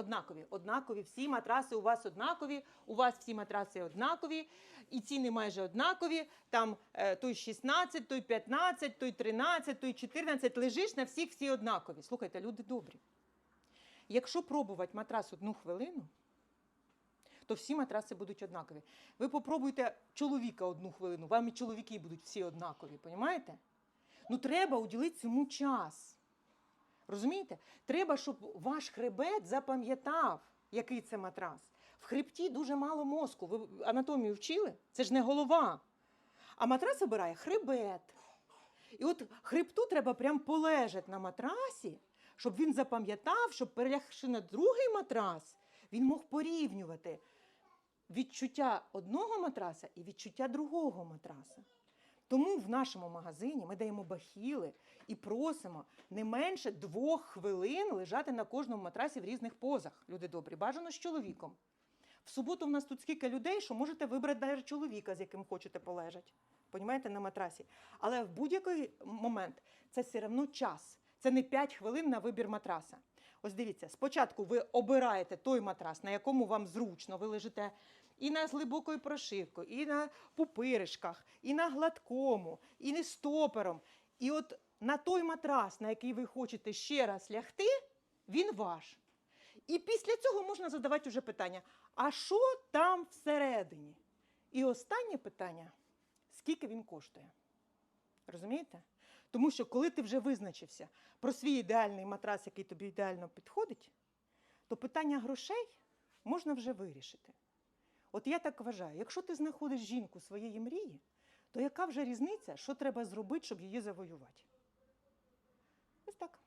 Однакові, однакові. Всі матраси у вас однакові, у вас всі матраси однакові, і ціни майже однакові. Там е, той 16, той 15, той 13, той 14. Лежиш на всіх всі однакові. Слухайте, люди добрі. Якщо пробувати матрас одну хвилину, то всі матраси будуть однакові. Ви попробуйте чоловіка одну хвилину, вам і чоловіки будуть всі однакові, понімаєте? Ну треба уділити цьому час. Розумієте? Треба, щоб ваш хребет запам'ятав, який це матрас. В хребті дуже мало мозку. Ви анатомію вчили? Це ж не голова. А матрас обирає хребет. І от хребту треба прям полежати на матрасі, щоб він запам'ятав, щоб перелягши на другий матрас, він мог порівнювати відчуття одного матраса і відчуття другого матраса. Тому в нашому магазині ми даємо бахіли і просимо не менше двох хвилин лежати на кожному матрасі в різних позах. Люди добрі, бажано з чоловіком. В суботу в нас тут скільки людей, що можете вибрати навіть чоловіка, з яким хочете полежати. Понімаєте, на матрасі. Але в будь-який момент це все одно час. Це не 5 хвилин на вибір матраса. Ось дивіться, спочатку ви обираєте той матрас, на якому вам зручно, ви лежите і на глибокою прошивкою, і на пупиришках, і на гладкому, і не стопером. І от на той матрас, на який ви хочете ще раз лягти, він ваш. І після цього можна задавати вже питання: а що там всередині? І останнє питання: скільки він коштує? Розумієте? Тому що коли ти вже визначився про свій ідеальний матрас, який тобі ідеально підходить, то питання грошей можна вже вирішити. От я так вважаю, якщо ти знаходиш жінку своєї мрії, то яка вже різниця, що треба зробити, щоб її завоювати? Ось так.